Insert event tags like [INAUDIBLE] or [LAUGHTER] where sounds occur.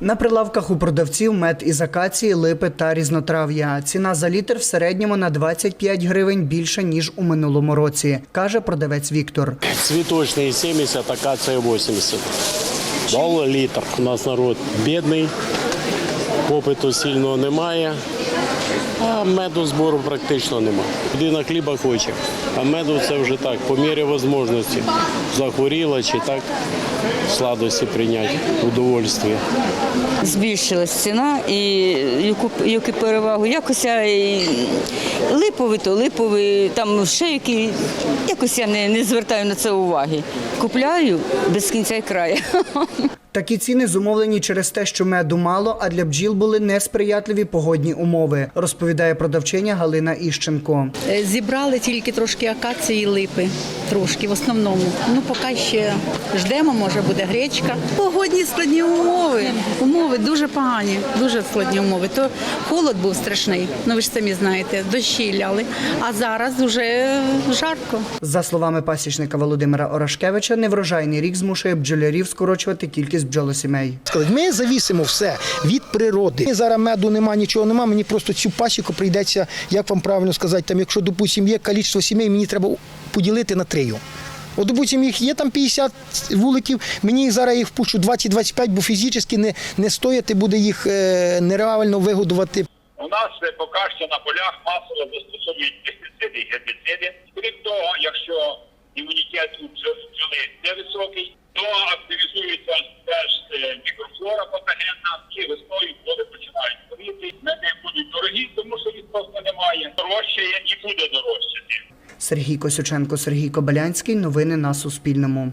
На прилавках у продавців мед із акації, липи та різнотрав'я. Ціна за літр в середньому на 25 гривень більше ніж у минулому році, каже продавець Віктор. Цвіточний 70, акація 80. Дал літр. У нас народ бідний, попиту сильного немає, а меду збору практично немає. Людина хліба хоче, а меду це вже так, по мірі можливості. Захворіла чи так, сладості прийняти, удовольствие. збільшилась ціна і яку, перевагу. Якось липовий, то липовий, там ще які, якось я не, не звертаю на це уваги. Купляю без кінця і краю. [LAUGHS] Такі ціни зумовлені через те, що меду мало, а для бджіл були несприятливі погодні умови, розповідає продавчиня Галина Іщенко. Е, Зібрали тільки трошки акації і липи, трошки в основному. Ну, поки ще ждемо, може буде гречка. Погодні складні умови. Умови дуже погані, дуже складні умови. То холод був страшний, ну ви ж самі знаєте, дощі ляли. А зараз вже жарко. За словами пасічника Володимира Орашкевича, неврожайний рік змушує бджолярів скорочувати кількість бджолосімей. Ми завісимо все від природи. Зараз меду нема, нічого нема. Мені просто цю пасіку прийдеться, як вам правильно сказати, там, якщо, допустимо, є кількість сімей, мені треба поділити на трию. От, допустимо, їх є там 50 вуликів, мені їх зараз їх впущу 20-25, бо фізично не, не стояти буде їх е, нереально вигодувати. Нас е, поки що на полях масово застосовують пестициди і гербіциди. Крім того, якщо імунітет у бджоли невисокий, то активізується теж е, мікрофлора патогенна, і весною бджоли починають хворіти. Меди будуть дорогі, тому що їх просто немає. Дорожчає і буде дорожчати. Сергій Косюченко, Сергій Кобилянський. Новини на Суспільному.